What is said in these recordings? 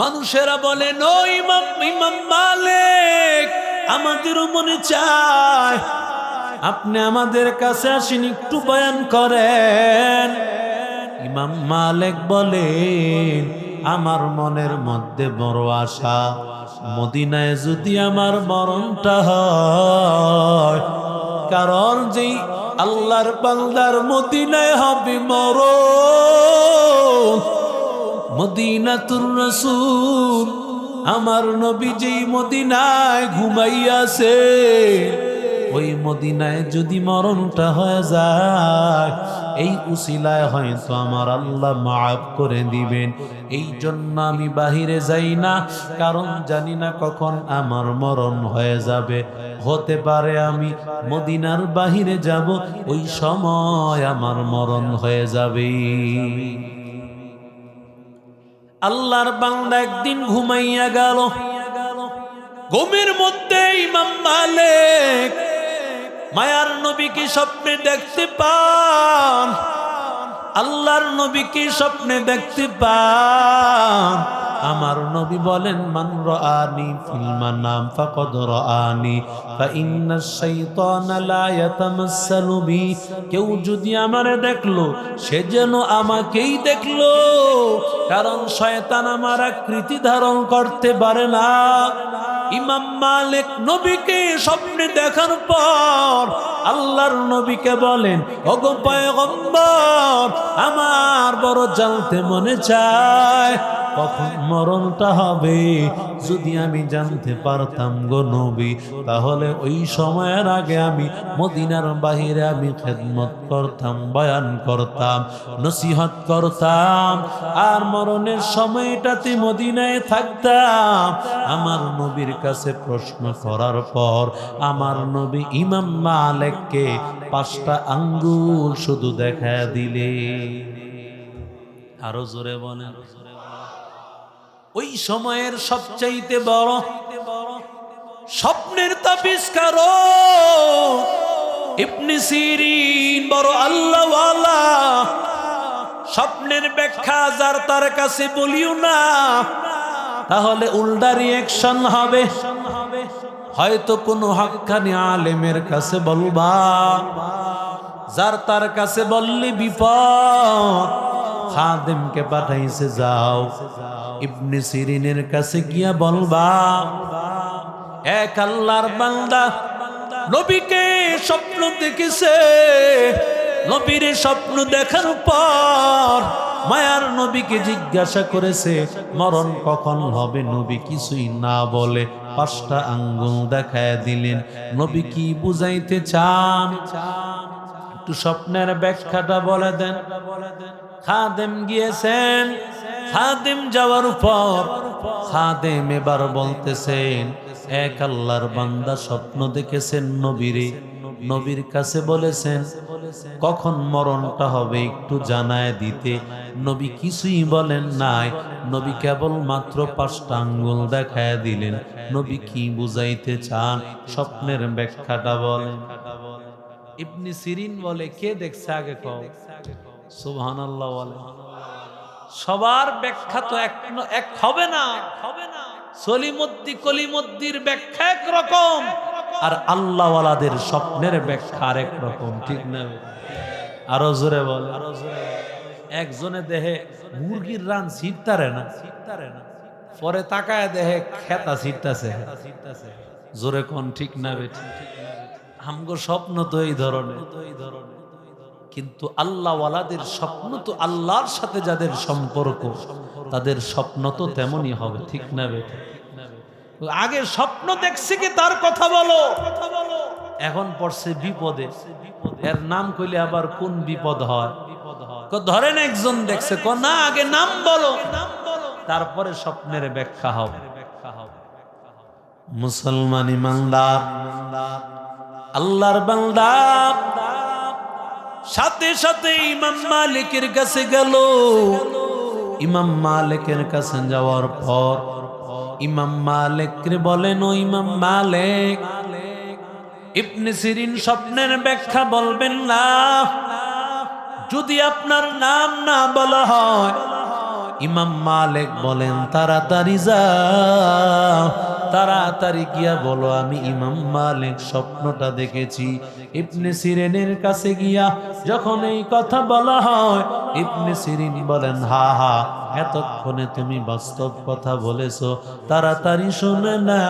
মানুষেরা বলেন ও ইমাম ইমাম মালিক, আমাদেরও মনে চায়। আপনি আমাদের কাছে আসেন, একটু বয়ান করেন। ইমাম মালিক বলেন, আমার মনের মধ্যে বড় আশা, মদিনায় যদি আমার মরণটা হয়, কারণ যেই আল্লাহর বান্দার মদিনায় হবে মরণ মদিনাতুর রসুল, আমার নবী যেই মদিনায় ঘুমাইয়াছে, ওই মদিনায় যদি মরণটা হয়ে যায়, এই উসিলায় হয়তো আমার আল্লাহ মাফ করে দিবেন। এই জন্য আমি বাহিরে যাই না, কারণ জানি না কখন আমার মরণ হয়ে যাবে। হতে পারে আমি মদিনার বাহিরে যাব, ওই সময় আমার মরণ হয়ে যাবে আল্লাহর বাংলা একদিন ঘুমাইয়া গেল। ঘুমের মধ্যে ইমাম মালিক মায়ার নবীকে স্বপ্নে দেখতে পান। আল্লাহর নবীকে স্বপ্নে দেখতে পান। আমার নবী বলেন, মান রাআনি ফিল মানাম ফাকাদ রাআনি, ফা ইন্না শাইতানা লা ইয়াতামাসসালু বি। কেউ যদি আমারে দেখল, সে যেন আমাকেই দেখল, কারণ শয়তান আমার আকৃতি ধারণ করতে পারে না। ইমাম মালিক নবীকে স্বপ্নে দেখার পর আল্লাহর নবীকে বলেন পয়গম্বর, আমার বড় জানতে মনে চায়। কখন মরণটা হবে? যদি আমি জানতে পারতাম গো নবী, তাহলে ওই সময়ের আগে আমি মদিনার বাহিরে আমি খেদমত করতাম, বয়ান করতাম, নসিহত করতাম। আর মরণের সময়টাতে মদিনায় থাকতাম। আমার নবীর কাছে প্রশ্ন করার পর আমার নবী ইমাম মালেককে পাঁচটা আঙ্গুল শুধু দেখা দিলে। আরও জোরে বলেন। ওই সময়ের সবচাইতে বড় স্বপ্নের তাবিষ্কার সিরিন, বড় আল্লাহওয়ালা। স্বপ্নের ব্যাখ্যা যার তার কাছে বলিও না। তাহলে উল্টা রিয়েকশন হবে। হয়তো কোনো হাক্কানি আলেমের কাছে বলবা, যার তার কাছে বললি বিপদ। খাদেমকে পাঠাইছে, যাও। ইবনে সিরিনের কাছে গিয়া বলবা, এক আল্লাহর বান্দা নবীকে স্বপ্ন দেখেছে। নবীর স্বপ্ন দেখার পর মায়ার নবীকে জিজ্ঞাসা করেছে, মরণ কখন হবে? নবী কিছুই না বলে পাঁচটা আঙ্গুল দেখায় দিলেন। নবী কি বুঝাইতে চান? একটু স্বপ্নের ব্যাখ্যাটা বলে দেন। খাদেম গিয়েছেন। খাদেম যাওয়ার পর খাদেম এবার বলতেছেন, এক আল্লাহর বান্দা স্বপ্ন দেখেছেন নবীরে। নবীর কাছে বলেছেন, কখন মরণটা হবে একটু জানায় দিতে। নবী কিছুই বলেন নাই। নবী কেবল মাত্র পাঁচটা আঙ্গুল দেখায় দিলেন। নবী কি বুঝাইতে চান? স্বপ্নের ব্যাখ্যাটা বলেন। ইবনি সিরিন বলে, কে দেখছে আগে কও? সুবহানাল্লাহ বলে। সবার ব্যাখ্যা তো এক এক হবে না। হবে না সলিমদ্দি কলিমদ্দির ব্যাখ্যা এক রকম, আর আল্লাহওয়ালাদের স্বপ্নের ব্যাখ্যা আরেক রকম, ঠিক না? আরও জোরে বল। আরও জোরে। একজনে দেহে মুরগির রান ছিটতারে না ছিটতারে না পরে তাকায় দেহে খেতা ছিটতাছে। জোরে কোন ঠিক না বেঠি আমগো স্বপ্ন তো এই ধরনের তো এই ধরনের। কিন্তু আল্লাহওয়ালাদের স্বপ্ন তো আল্লাহর সাথে যাদের সম্পর্ক, তাদের স্বপ্ন তো তেমনই হবে, ঠিক না বেটা আগে স্বপ্ন দেখছে কি তার কথা বলো? এখন পড়ছে বিপদে। এর নাম কইলে আবার কোন বিপদ হয়? ধরেন একজন দেখছে, ক না, আগে নাম বলো। তারপরে স্বপ্নের ব্যাখ্যা হবে। মুসলমান ইমানদার, আল্লাহর বান্দা। সাথে সাথে ইমাম মালিকের কাছে গেল। ইমাম মালিকের কাছে যাওয়ার পর ইমাম মালিক বলেন, ও ইমাম মালিক, ইবনে সিরিন স্বপ্নের ব্যাখ্যা বলবেন না। যদি আপনার নাম না বলা হয়, ইমাম মালিক বলেন, তাড়াতাড়ি যাও। তাড়াতাড়ি গিয়া বলো, আমি ইমাম মালিক, স্বপ্নটা দেখেছি। ইবনে সিরেনের কাছে গিয়া যখন এই কথা বলা হয়, ইবনে সিরিন বলেন, হা হা এতক্ষণে তুমি বাস্তব কথা বলেছ, তাড়াতাড়ি শোনে না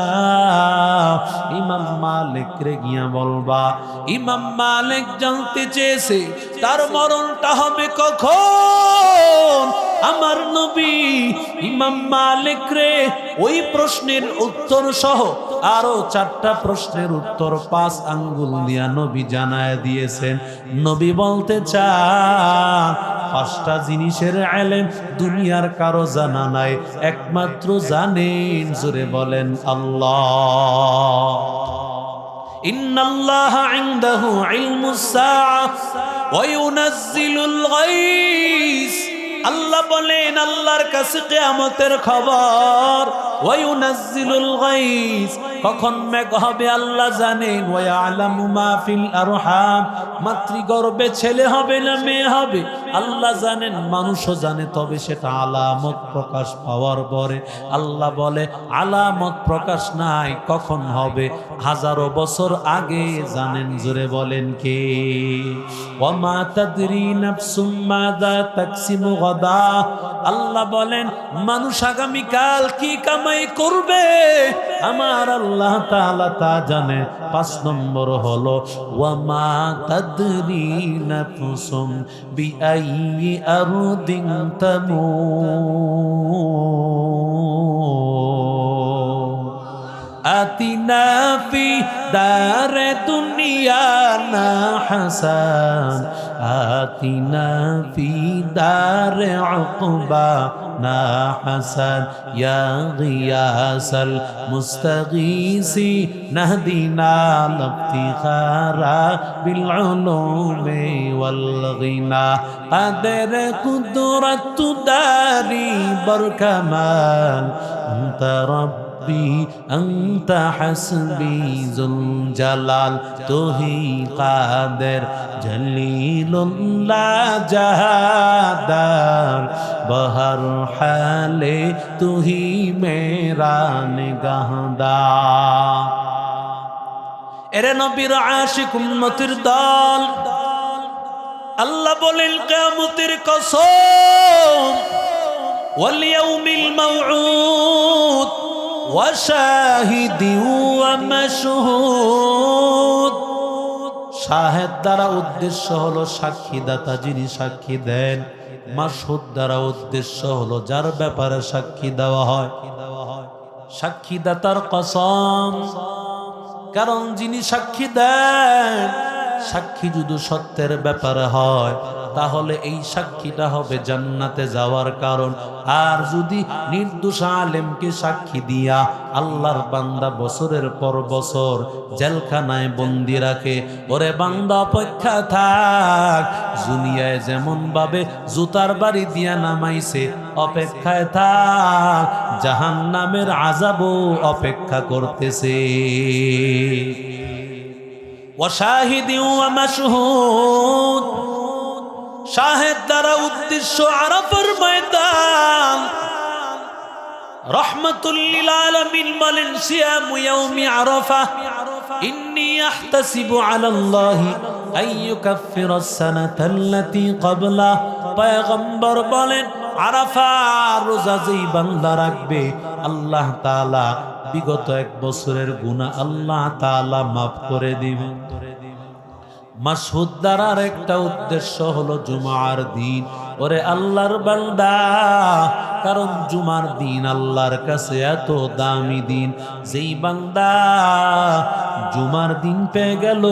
ইমাম মালিক রে গিয়া বলবা, ইমাম মালিক জানতে চেয়েছে, তার মরণটা হবে কখন? আমার নবী, ইমাম মালিক রে, ওই প্রশ্নের উত্তর সহ আরো চারটা প্রশ্নের উত্তর পাঁচ আঙ্গুল দিয়া নবী জানায় দিয়েছেন নবী বলতে চান পাঁচটা জিনিসের আলেম দুনিয়ার কারো জানা নাই একমাত্র জানেন জোরে বলেন আল্লাহ إن الله عنده علم الساعة وينزل الغيث আল্লাহ বলেন আল্লাহর কাছে কেয়ামতের খবর ওয়ায়ুনাজ্জিলুল গাইস কখন মেঘ হবে আল্লাহ জানেন। ওয়ায়ালামু মা ফিল আরহাম, মাতৃগর্ভে ছেলে হবে না মেয়ে হবে? আল্লাহ জানেন, মানুষও জানে, তবে সেটা আলামত প্রকাশ পাওয়ার পরে। আল্লাহ বলে, আলামত প্রকাশ নাই, কখন হবে? হাজারো বছর আগে, জানেন জোরে বলেন কে? আল্লাহ বলেন, মানুষ আগামী কাল কি কামাই করবে আমার আল্লাহ তাআলা তা জানে পাঁচ নম্বর হলো ওয়ামা তাদরি নাফসুম বিআইয়ি আরদিন তামুত آتنا في دار دنيانا حسن آتنا في دار عقبانا حسن يا غياس المستغيث نهدنا الافتخار بالعلوم والغنى. قدر قدرة داري بركمال أنت رب রব্বি, আন্তা হাসবি জুল জালাল, তুহি কাদের জলিলুল্লাহ জাহাদার বহর হালে তুহি মেরা নিগাহদা। এরে নবীর আশিক উন্নতির দল, আল্লাহ বলেন, কিয়ামতের কসম, ওয়াল ইয়াউমিল মাউউদ ওয়াশাহিদ দ্বারা উদ্দেশ্য হলো সাক্ষীদাতা, যিনি সাক্ষী দেন। মাসুদ দ্বারা উদ্দেশ্য হলো যার ব্যাপারে সাক্ষী দেওয়া হয়। সাক্ষীদাতার কসম। কারণ যিনি সাক্ষী দেন সাক্ষী যদি সত্যের ব্যাপারে হয়, তাহলে এই সাক্ষীটা হবে জান্নাতে যাওয়ার কারণ। আর যদি নির্দোষ আলেমকে সাক্ষী দিয়া আল্লাহর বান্দা বছরের পর বছর জেলখানায় বন্দি রাখে, ওরে বান্দা অপেক্ষা থাক জুনিয়ায় যেমন ভাবে জুতার বাড়ি দিয়া নামাইছে, অপেক্ষায় থাক জাহান নামের আজাবও অপেক্ষা করতেছে। মাশহুদ। শাহেদ দ্বারা উদ্দেশ্য আরাফার ময়দান। রহমতুল্লিল আলমিন বলেন, সিয়ামু ইয়াউমি আরাফা, ইন্নী আহতাসিবু আলাল্লাহি আইয়ুকাফিরাস সানাতাল্লাতী ক্বাবলা পয়গম্বর বলেন আরাফা রোজা যেই বান্দা রাখবে, আল্লাহ তালা বিগত এক বছরের গুণা আল্লাহ তালা মাফ করে দিবে। মাসুদ্দার একটা উদ্দেশ্য হলো জুমার দিন। ওরে আল্লাহর বান্দা, কারণ জুমার দিন আল্লাহর কাছে এত দামি দিন। যেই বান্দা জুমার দিন পেয়ে গেল,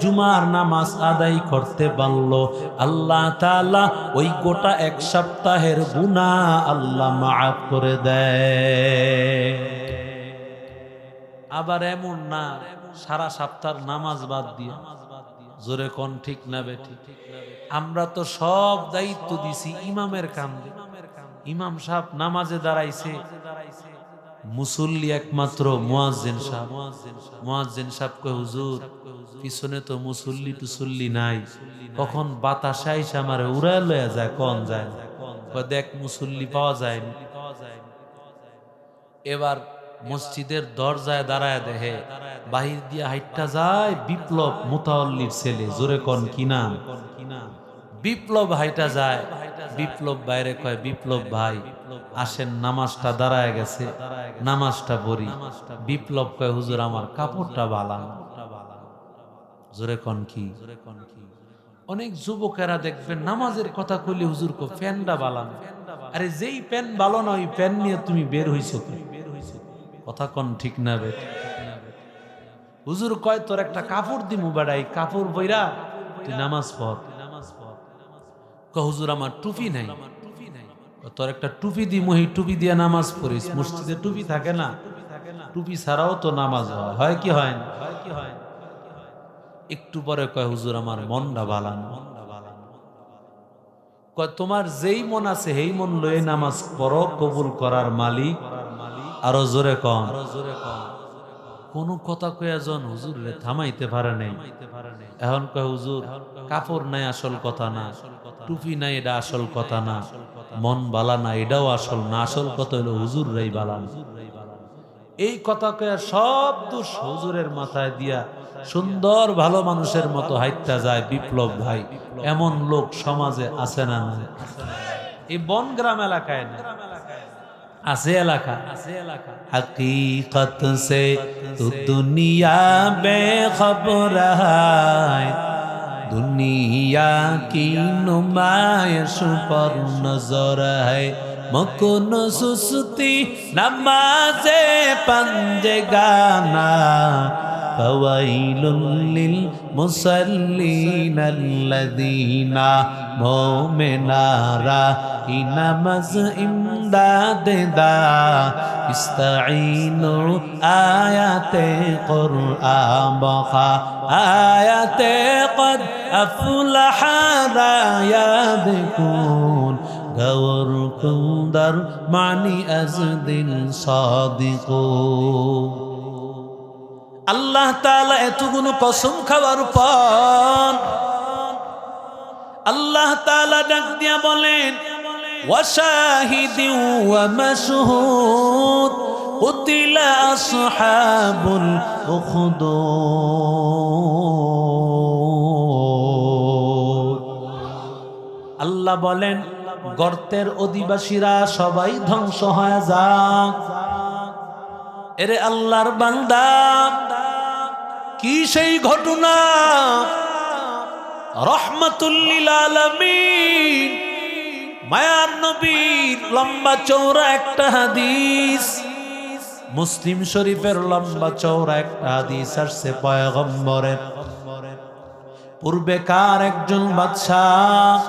জুমার নামাজ আদায় করতে পারল। আল্লাহ তাআলা ওই গোটা এক সপ্তাহের গুনাহ আল্লাহ মাফ করে দেয়। আবার এমন না, সারা সপ্তাহ নামাজ বাদ দিয়ে। জোরে কোন ঠিক না বেঠি আমরা তো সব দায়িত্ব দিছি ইমামের কান্দে ইমাম সাহেব নামাজে দাঁড়াইছে। মুসল্লি একমাত্র মুয়াজ্জিন সাহেব। মুয়াজ্জিন সাহেব কয়, হুজুর, পিছনে তো মুসল্লি টুসল্লি নাই। কখন বাতাস আইসা আমারে উড়ায় লয়া যায়, কোন যায় দেখ, মুসল্লি পাওয়া যায়নি এবার মসজিদের দরজায় দাঁড়ায় দেখে, বাহির দিয়ে হাইটটা যায় বিপ্লব মোতাল্লির ছেলে, জোরে কন কিনা বিপ্লব হাইটা যায়, বিপ্লব বাইরে কয়, বিপ্লব ভাই, আসেন নামাজটা দাঁড়ায় গেছে, নামাজটা পড়ি। বিপ্লব কয়, হুজুর আমার কাপড়টা বালান জোরে কন কি? অনেক যুবকেরা দেখবেন নামাজের কথা কইলে হুজুর কো, ফ্যানটা বালান। আরে যেই প্যান না ওই প্যান নিয়ে তুমি বের হইছো কি কথা কন ঠিক না বে। হুজুর কয়, তোর একটা কাপড় দিমু বেড়াই কাপড় বইরা তুই নামাজ পড়। হুজুর, আমার টুপি নাই। তোর একটা টুপি দি মহি টুপি দিয়ে নামাজ পড়িস। মসজিদে টুপি থাকে না। টুপি ছাড়াও তো নামাজ হয়। হয় কি হয় না? হয় কি হয় একটু পরে কয়, হুজুর, আমার মনটা বালান কয়, তোমার যেই মন আছে সেই মন লয়ে নামাজ পড়ো, কবুল করার মালিক। আরও জোরে কম। কোন কথা কয়ে জন হুজুর রে থামাইতে পারে নাই। এখন কয়, হুজুর, কাপড় নাই আসল কথা না, টুপি নাই এটা আসল কথা না, মন বালা না এটাও আসল না, আসল কথা হলো হুজুর রাই বালান এই কথা কয়ে সব দোষ হুজুরের মাথায় দিয়া সুন্দর ভালো মানুষের মতো হাইটটা যায় বিপ্লব ভাই। এমন লোক সমাজে আছে না এই বনগ্রাম এলাকায় না? আছে এলাকা? আছে এলাকা। হাকিকত সে তো দুনিয়া বে খবর দুনিয়া কি নুমায় সুপর নজর হয় মকুন সুস্তি নামাজে পঞ্জে গানা। فويل للمصلين الذين مؤمنا نماز إمداد دا. استعينوا آيات قرآن بخا آيات قد افلح را یادکون گور کندر معني أزد صادقون. আল্লাহ তালা এতগুলো কসম খাওয়ার পর আল্লাহ তালা ডাক দিয়া বলেন আল্লাহ বলেন, গর্তের অধিবাসীরা সবাই ধ্বংস হয়ে যাক। এরে আল্লাহর বান্দা, কি সেই ঘটনা? রহমাতুল্লিল আলামিন, মায়ার নবীর লম্বা চৌড়া একটা হাদিস। মুসলিম শরীফের লম্বা চৌড়া একটা হাদিস আসছে পয়গম্বরের পূর্বেকার একজন বাদশাহ?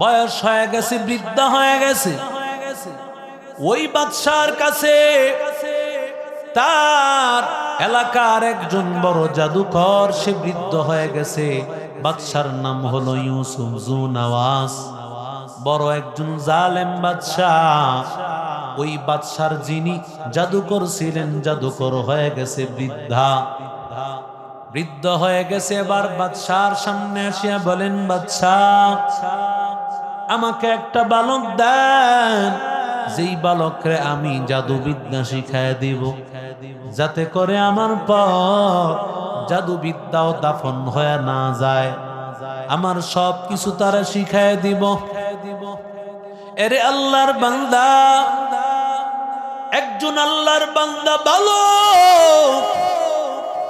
বয়স হয়ে গেছে, বৃদ্ধা হয়ে গেছে। ওই বাদশার কাছে তার এলাকার একজন বড় জাদুকর, সে বৃদ্ধ হয়ে গেছে। বাদশার নাম হলো ইউসুফ জুনাওয়াজ বড় একজন জালেম বাদশাহ। ওই বাদশার যিনি জাদুকর ছিলেন, জাদুকর হয়ে গেছে বৃদ্ধা। বৃদ্ধ হয়ে গেছে এবার বাদশার সামনে আসিয়া বলেন, বাদশাহ, আমাকে একটা বালক দেন। যেই বালকরে আমি জাদুবিদ্যা শিখায় দিব, যাতে করে আমার পর জাদুবিদ্যাও দাফন হয়ে না যায়। আমার সব কিছু তারা শিখায় দিব। এরে আল্লাহর বান্দা, একজন আল্লাহর বান্দা ভালো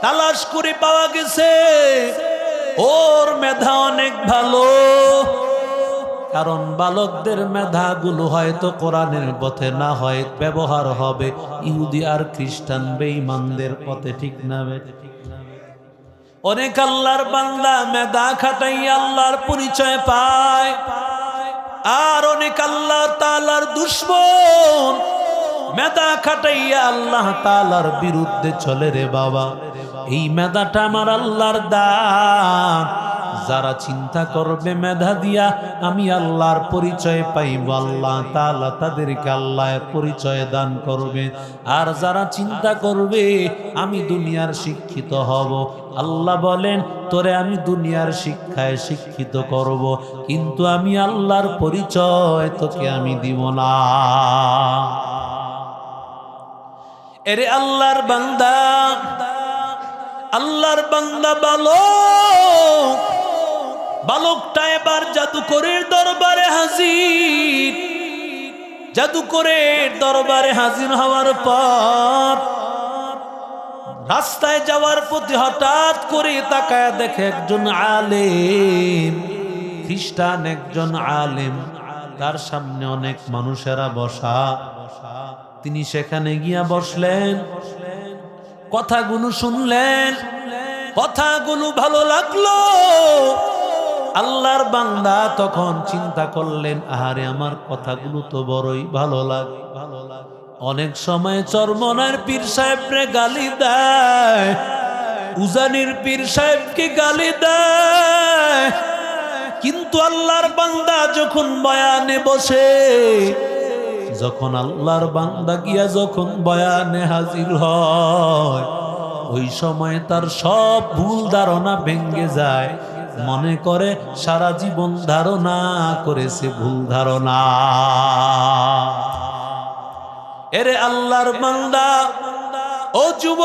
তালাশ করে পাওয়া গেছে, ওর মেধা অনেক ভালো। কারণ বালকদের মেধাগুলো হয়তো কোরআনের পথে না হয়, ব্যবহার হবে। ইহুদি আর খ্রিস্টান বেঈমানদের পথে ঠিক না অনেক আল্লাহর বান্দা মেধা খাটাই আল্লাহর পরিচয় পায়। আর অনেক আল্লাহ তালার দুশ্মন মেধা খাটাইয়া আল্লাহ তালার বিরুদ্ধে চলে রে বাবা। এই মেধাটা আমার আল্লাহর দান। যারা চিন্তা করবে, মেধা দিয়া আমি আল্লাহর পরিচয় পাইব। আল্লাহ তাআলা তাদেরকে আল্লাহর পরিচয় দান করবে। আর যারা চিন্তা করবে, আমি দুনিয়ার শিক্ষিত হব। আল্লাহ বলেন, তোরে আমি দুনিয়ার শিক্ষায় শিক্ষিত করব, কিন্তু আমি আল্লাহর পরিচয় তোকে আমি দিব না। এরে আল্লাহর বান্দা আল্লাহর বান্দা বালক বালকটা এবার জাদুকরের দরবারে হাজির। জাদুকরের দরবারে হাজির হওয়ার পর রাস্তায় যাওয়ার প্রতি হঠাৎ করে তাকায় দেখে একজন আলেম, খ্রিস্টান একজন আলেম। তার সামনে অনেক মানুষেরা বসা। তিনি সেখানে গিয়া বসলেন। কথাগুলো শুনলেন। কথাগুলো ভালো লাগল। আল্লাহর বান্দা তখন চিন্তা করলেন, আহারে, আমার কথাগুলো তো বড়ই ভালো লাগে। ভালো লাগে অনেক সময় চরমনার পীর সাহেবরে গালি দেয়, উজানির পীর সাহেবকে গালি দেয়। কিন্তু আল্লাহর বান্দা যখন বয়ানে বসে, যখন আল্লাহর বান্দা গিয়া যখন বয়ানে হাজির হয়, ওই সময় তার সব ভুল ধারণা ভেঙ্গে যায়। মনে করে সারা জীবন ধারণা করেছে ভুল ধারণা। এরে আল্লাহর বান্দা, ও যুব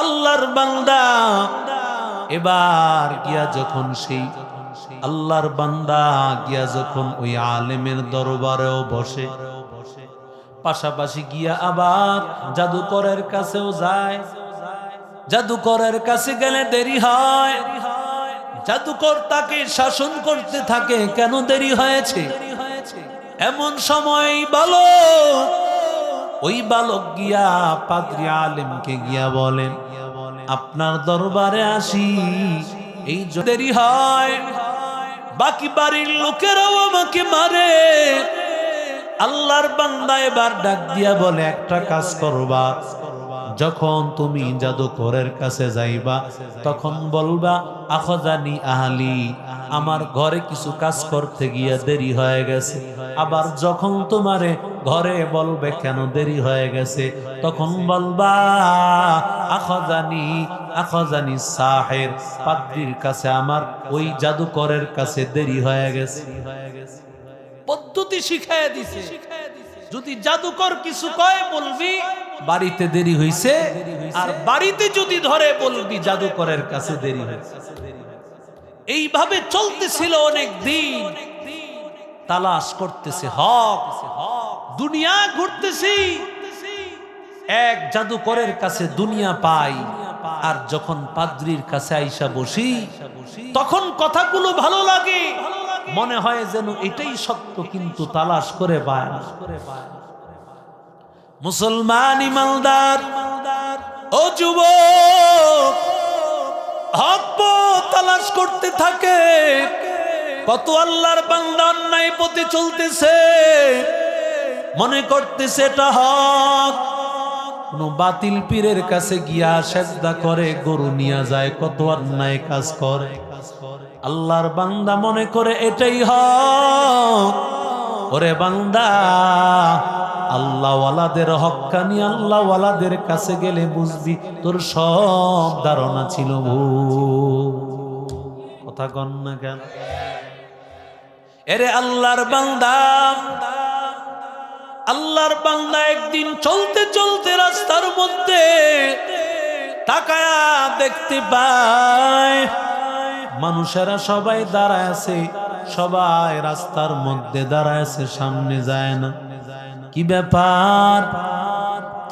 আল্লাহর বান্দা, এবার গিয়া যখন সেই আল্লাহর বান্দা গিয়া যখন ওই আলেমের দরবারেও বসে, পাশাপাশি গিয়া আবার জাদুকরের কাছেও যায় জাদুকরের কাছে গেলে দেরি হয়। জাদুকর তাকে শাসন করতে থাকে। কেন দেরি হয়েছে? এমন সময় বালক, ওই বালক গিয়া পাদ্রি আলেমকে গিয়া বলেন আপনার দরবারে আসি। এই দেরি হয়। বাকি বাড়ির লোকেরাও আমাকে মারে। আল্লাহর বান্দা এবার ডাক দিয়া বলে, একটা কাজ করবা। যখন তুমি জাদুকরের কাছে যাইবা, তখন বলবা, আখজানি আহালি, আমার ঘরে কিছু কাজ করতে গিয়া দেরি হয়ে গেছে। আবার যখন তোমারে ঘরে বলবে, কেন দেরি হয়ে গেছে? তখন বলবা, আখজানি আখজানি সাহের, পাদ্রির কাছে আমার ওই জাদুকরের কাছে দেরি হয়ে গেছে। পদ্ধতি শিখাইয়া দিছে। যদি জাদুকর কিছু কয় বলবি, বাড়িতে দেরি হইছে, আর বাড়িতে যদি ধরে বলবি, জাদুকরের কাছে দেরি হয়েছে এইভাবে চলতেছিল অনেক দিন। তালাশ করতেছে, হক, দুনিয়া ঘুরতেছি। এক জাদুকরের কাছে দুনিয়া পাই, আর যখন পাদ্রির কাছে আইসা বসি, তখন কথাগুলো ভালো লাগে। মনে হয় যেন এটাই সত্য, কিন্তু তালাশ করে পায় মুসলমান ইমানদার, ও যুব হক তালাশ করতে থাকে। কত আল্লাহর বান্দা অন্যায় পথে চলতেছে, মনে করতেছে এটা হক। কোন বাতিল পীরের কাছে গিয়া সেজদা করে, গরু নিয়ে যায়, কত অন্যায় কাজ করে। আল্লাহর বান্দা মনে করে এটাই হক। ওরে বান্দা, আল্লাহওয়ালাদের হকানি আল্লাহওয়ালাদের কাছে গেলে বুঝবি তোর সব ধারণা ছিল ভুল। কথা কন না কেন? এরে আল্লাহর বান্দা আল্লাহর বান্দা একদিন চলতে চলতে রাস্তার মধ্যে তাকায়া দেখতে পায়। মানুষেরা সবাই দাঁড়ায় আছে, সবাই রাস্তার মধ্যে দাঁড়ায় আছে, সামনে যায় না। কি ব্যাপার?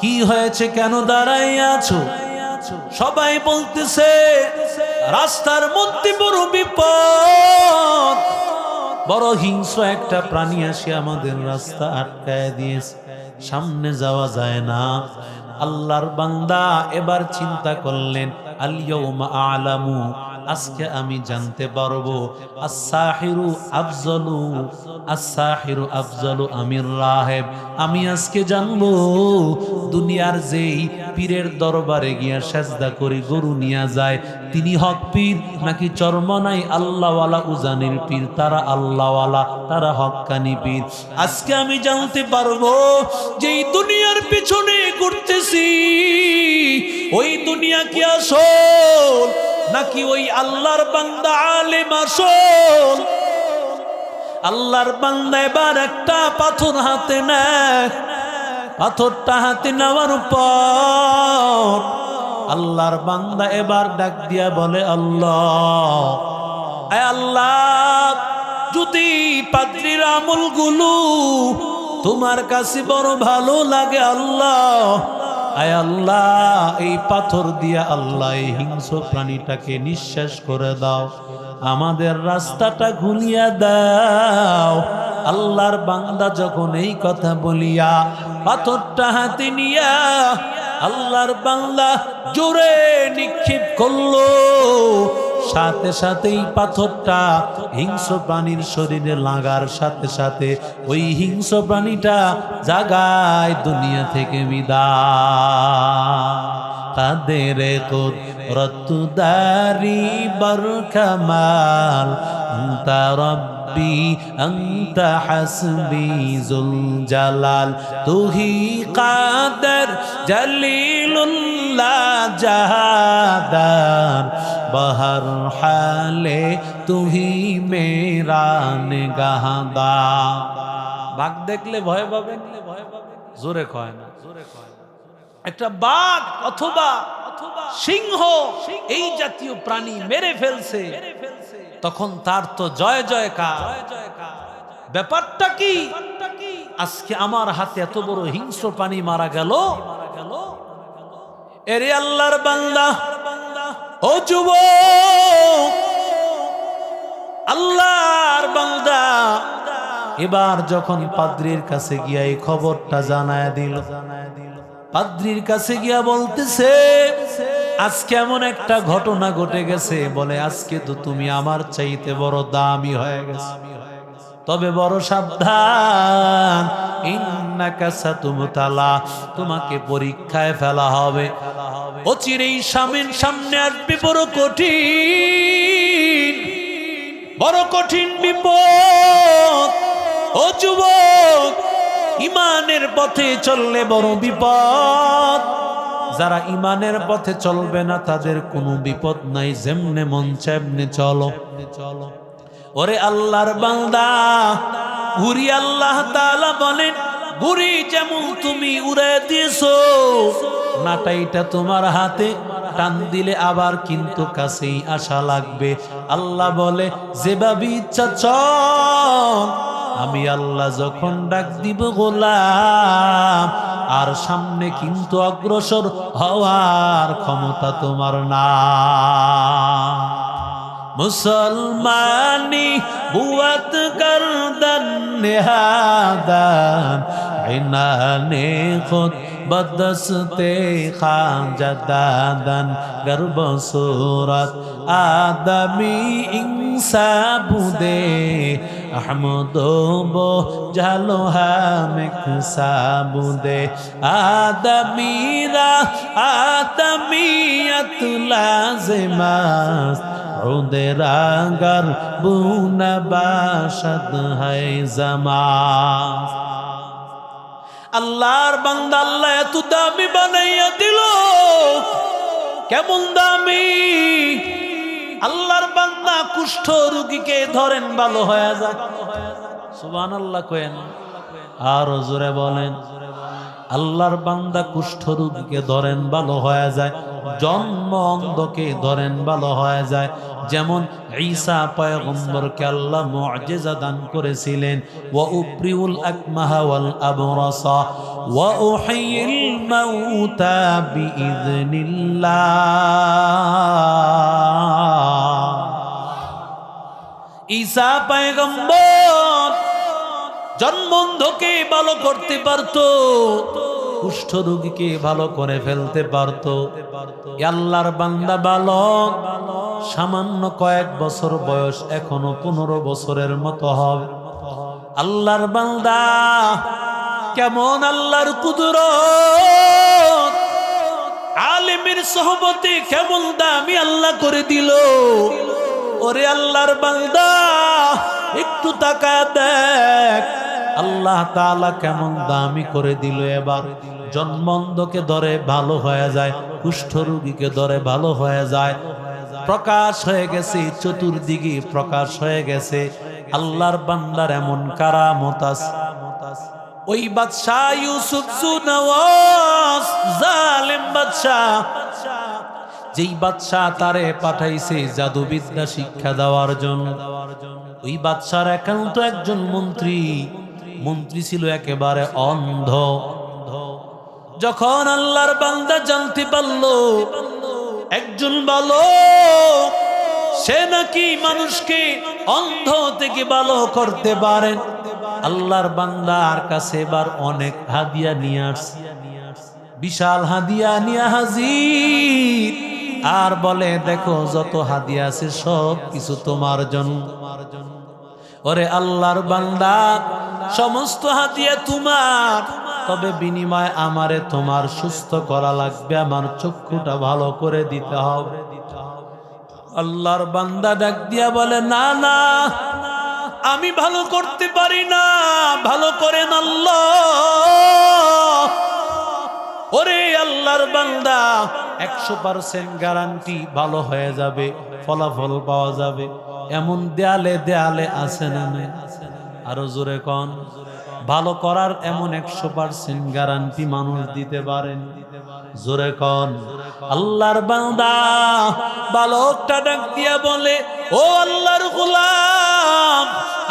কি হয়েছে? কেন দাঁড়াই আছো? সবাই বলতেছে, রাস্তার মধ্যে বড় বিপদ। বড় হিংস্র একটা প্রাণী আসে আমাদের রাস্তা আটকায় দিয়েছে। সামনে যাওয়া যায় না। আল্লাহর বান্দা এবার চিন্তা করলেন আলিয়ৌমা আলামু, আজকে আমি জানতে পারব আসাহিরু আফজলু আসাহিরু আফজলু আমির রাহেব। আমি আজকে জানব, দুনিয়ার যেই পীরের দরবারে গিয়া সেজদা করি, গরু নিয়ে যায়, তিনি হক পীর নাকি চরমনাই আল্লাহওয়ালা উজানির পীর? তারা আল্লাহওয়ালা, তারা হক্কানি পীর। আজকে আমি জানতে পারব, যেই দুনিয়ার পিছনে ঘুরতেছি ওই দুনিয়া কি আসল? নাকি ওই আল্লাহর বান্দা আলেম আসল? আল্লাহর বান্দা এবার একটা পাথর হাতে নেয়। পাথরটা হাতে নেওয়ার পর আল্লাহর বান্দা এবার ডাক দিয়া বলে, আল্লাহ আল্লাহ, যদি পাদ্রির আমলগুলো তোমার কাছে বড় ভালো লাগে, আল্লাহ আয় আল্লাহ, এই পাথর দিয়া আল্লাহ এই হিংস্র প্রাণীটাকে নিঃশ্বাস করে দাও। আমাদের রাস্তাটা ঘুলিয়া দাও। আল্লাহর বাংলা যখন এই কথা বলিয়া পাথরটা হাতে নিয়া আল্লাহর বাংলা জোরে নিক্ষেপ করল। সাথে সাথে এই পাথরটা হিংস্র প্রাণীর শরীরে লাগার সাথে সাথে ওই হিংস্র প্রাণীটা জাগায় দুনিয়া থেকে বিদা। তাদের কুদরতুদারি বরকমাল, আনতা রব্বি, আনতা হাসবি জুল জালাল তুহি কাদের জলিলুল্লাহ জাহাদার বহর হালে তুহি মেরা নিগাহদা বাঘ দেখলে ভয় পাবেন ভয় পাবেন জোরে কয় না জোরে কয় একটা বাঘ অথবা সিংহ এই জাতীয় প্রাণী মেরে ফেলছে। তখন তার তো জয় জয় কা ব্যাপারটা কি? আজকে আমার হাতে এত বড় হিংস্র প্রাণী মারা গেল। এরে আল্লাহর বান্দা। ও যুব আল্লাহর বান্দা। এবার যখন পাদ্রির কাছে গিয়া এই খবরটা জানায় দিল, পাদ্রির কাছে গিয়া বলতেছে, আজকে এমন একটা ঘটনা ঘটে গেছে। বলে, আজকে তো তুমি আমার চাইতে বড় দামি হয়ে গেছে। তবে বড় সাবধান। তোমাকে পরীক্ষায় ফেলা হবে। অচিরেই স্বামীর সামনে আসবে বড় কঠিন। বড় কঠিন বিপদ। ও যুবক, ইমানের পথে চললে বড় বিপদ। যারা ইমানের পথে চলবে না, তাদের কোনো বিপদ নাই। যেমনে মন চেমনে চলো চলো। ওরে আল্লাহর বান্দা ঘুরি আল্লাহ তাআলা বলেন ঘুরি যেমন তুমি উড়ে দিয়েছ, নাটাইটা তোমার হাতে টান দিলে আবার কিন্তু কাছেই আসা লাগবে। আল্লাহ বলে, যেভাবে ইচ্ছা চল, আমি আল্লাহ যখন ডাক দিব গোলাম, আর সামনে কিন্তু অগ্রসর হওয়ার ক্ষমতা তোমার না। মুসলমানি বুয়াত গর্দন নেহাদান ইনানে খুদ بدستے خواجہ دادن گرب صورت آدمی انسا بودے احمد و بو جالو ہم اکسا بودے آدمی را آدمیت لازماست عودر آگر بون باشد ہے زمان আল্লাহর বান্দা আল্লাহ এত দামি বানাইয়া দিল। কেমন দামি? আল্লাহর বান্দা কুষ্ঠ রুগীকে ধরেন, ভালো হয়ে যায় সুবান আল্লাহ কেন আর জোরে বলেন। আল্লাহর বান্দা কুষ্ঠ রোগীকে ধরেন ভালো হয়ে যায়, জন্ম অন্ধকে ধরেন ভালো হয়ে যায়। যেমন ঈসা পয়গম্বরকে আল্লাহ মুআজিজা দান করেছিলেন, ওয়া উপ্রিউল আকমাহা ওয়াল আবরাসা, ওয়া উহিয়িল মাউতা বিইذনিল্লাহ ঈসা পয়গম্বর জন্মন্ধকে ভালো করতে পারতো, কুষ্ঠ রোগীকে ভালো করে ফেলতে পারতো। আল্লাহর বান্দা বালক সামান্য কয়েক বছর বয়স এখনও পনেরো বছরের মতো হবে। আল্লাহর বান্দা, কেমন আল্লাহর কুদুর আলিমের সহবতে কেমন দামি আল্লাহ করে দিল। ওরে আল্লাহর বান্দা, একটু তাকা দেখ। আল্লাহ তাআলা কেমন দামি করে দিল এবার। জন্মন্ধকে ধরে ভালো হয়ে যায় কুষ্ঠ রোগীকে ধরে ভালো হয়ে যায়। প্রকাশ হয়ে গেছে, চতুর্দিকে প্রকাশ হয়ে গেছে। আল্লাহর বান্দার এমন কারামত আছে। ওই বাদশাহ ইউসুফ সুনওয়াজ জালেম বাদশাহ। যেই বাদশাহ তারে পাঠাইছে জাদুবিদ্যা শিক্ষা দেওয়ার জন্য। ওই বাদশার একান্ত একজন মন্ত্রী মন্ত্রী ছিল একেবারে অন্ধ। যখন আল্লাহর বান্দা জানতে পারল, একজন বালক, সে নাকি মানুষকে অন্ধ থেকে ভালো করতে পারেন আল্লাহর বান্দার কাছে এবার অনেক হাদিয়া নিয়ে আসছে। বিশাল হাদিয়া নিয়ে হাজির। আর বলে, দেখো, যত হাদিয়া আছে সব কিছু তোমার জন্য। ওরে আল্লাহর বান্দা সমস্ত হাদিয়া তোমার। তবে বিনিময় আমারে তোমার সুস্থ করা লাগবে, আমার চক্ষুটা ভালো করে দিতে হবে। আল্লাহর বান্দা ডাক দিয়া বলে, না না, আমি ভালো করতে পারি না, ভালো করেন আল্লাহ। ওরে আল্লাহর বান্দা, একশো পার্সেন্ট গ্যারান্টি ভালো হয়ে যাবে, ফলাফল পাওয়া যাবে। এমন দেয়ালে দেয়ালে আছে না আরও জোরে কন। ভালো করার এমন একশো পার্সেন্ট গ্যারান্টি মানুষ দিতে পারেন। জোরে কন। আল্লাহর বান্দা, বালকটা ডাক দিয়া বলে, ও আল্লাহর গোলাম,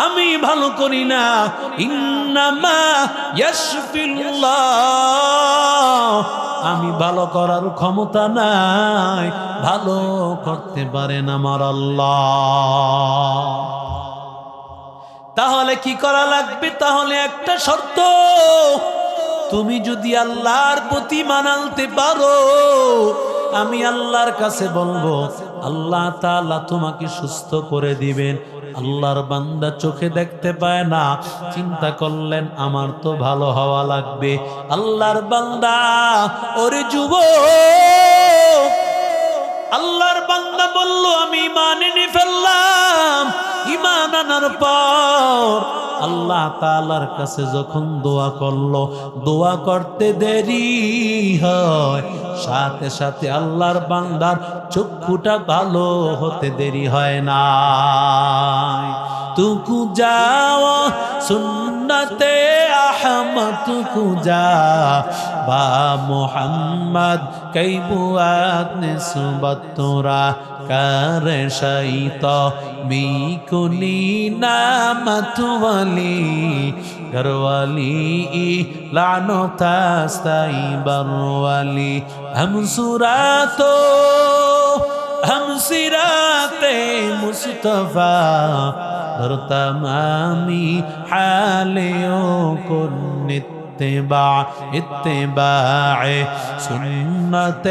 আমি ভালো করি না। ইন্নামা ইয়াশফিল্লাহ আমি ভালো করার ক্ষমতা নাই। ভালো করতে পারেন আমার আল্লাহ। তাহলে কি করা লাগবে? তাহলে একটা শর্ত। তুমি যদি আল্লাহর প্রতি মানালতে পারো, আমি আল্লাহর কাছে বলব, আল্লাহ তাআলা তোমাকে সুস্থ করে দিবেন। আল্লাহর বান্দা চোখে দেখতে পায় না, চিন্তা করলেন, আমার তো ভালো হওয়া লাগবে। আল্লাহর বান্দা, ওরে যুব আল্লাহর বান্দা বলল, আমি এনে ফেললাম। ইমান আনার পর আল্লাহ তালার কাছে যখন দোয়া করল, দোয়া করতে দেরি হয়, সাথে সাথে আল্লাহর বান্দার চক্ষুটা ভালো হতে দেরি হয় না তুকু যাও সুন্নতে রহমত কুজা বা মোহাম্মদ, কই বুয়াত নিসবত তোরা? কার শৈত মি কুলি নামত ওয়ালি, ঘরওয়ালি লানতাস্তাই বরওয়ালি। হম সুরাতো ہم سرات مصطفیٰ در تمامی حالیوں کو اتباع اتباع سنت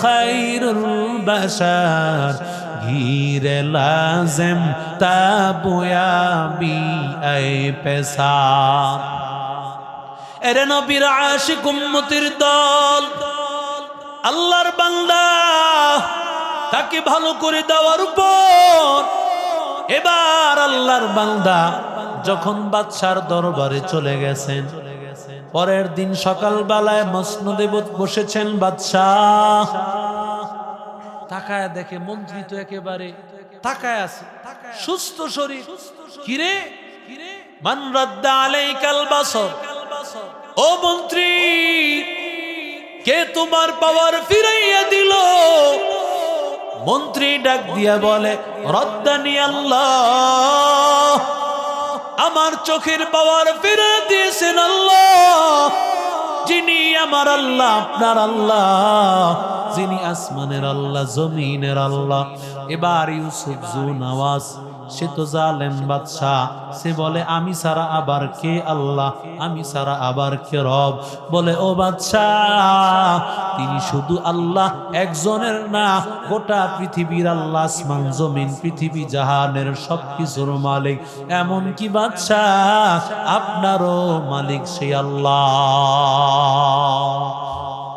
خیر البشر گیر لازم تابویا بی اے پیسا এরে নবীর আশিক উম্মতির দল আল্লাহর বান্দা তাকে ভালো করে দেওয়ার পর এবার আল্লাহর বান্দা যখন বাদশার দরবারে চলে গেছেন, পরের দিন সকাল বেলায় মসনদে বসেছেন বাদশাহ। তাকায় দেখে মন্ত্রী তো একেবারে তাকায় আছে, সুস্থ শরীর। কিরে? মান রাদ্দা আলাইকাল বাসর। ও মন্ত্রী, কে তোমার পাওয়ার ফিরাইয়া দিল? মন্ত্রী ডাক দিয়া বলে রদ্দানি আল্লাহ, আমার চোখের পাওয়ার ফিরে দিয়েছেন আল্লাহ। যিনি আমার আল্লাহ, আপনার আল্লাহ। যিনি আসমানের আল্লাহ, জমিনের আল্লাহ। এবার ইউসুফ জুন আওয়াজ সে তো জালেম বাদশাহ। সে বলে, আমি সারা আবার কে আল্লাহ? আমি সারা আবার কে রব? বলে, ও বাদশাহ, তিনি শুধু আল্লাহ, একজনের না, গোটা পৃথিবীর আল্লাহ, আসমান, জমিন, পৃথিবী, জাহানের সব কিছুর মালিক। এমন কি বাদশাহ, আপনারও মালিক সে আল্লাহ।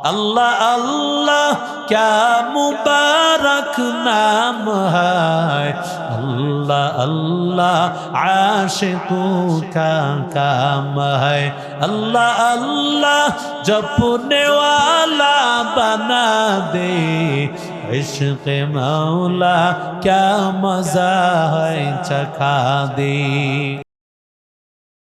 আল্লাহ আল্লাহ, ক্যা মুবারক নাম হায়। আল্লাহ আল্লাহ আশেকু কা কাম হায়। আল্লাহ আল্লাহ, জপুনে ওয়ালা বানা দে। ইশক মাওলা, ক্যা মজা হায় দে।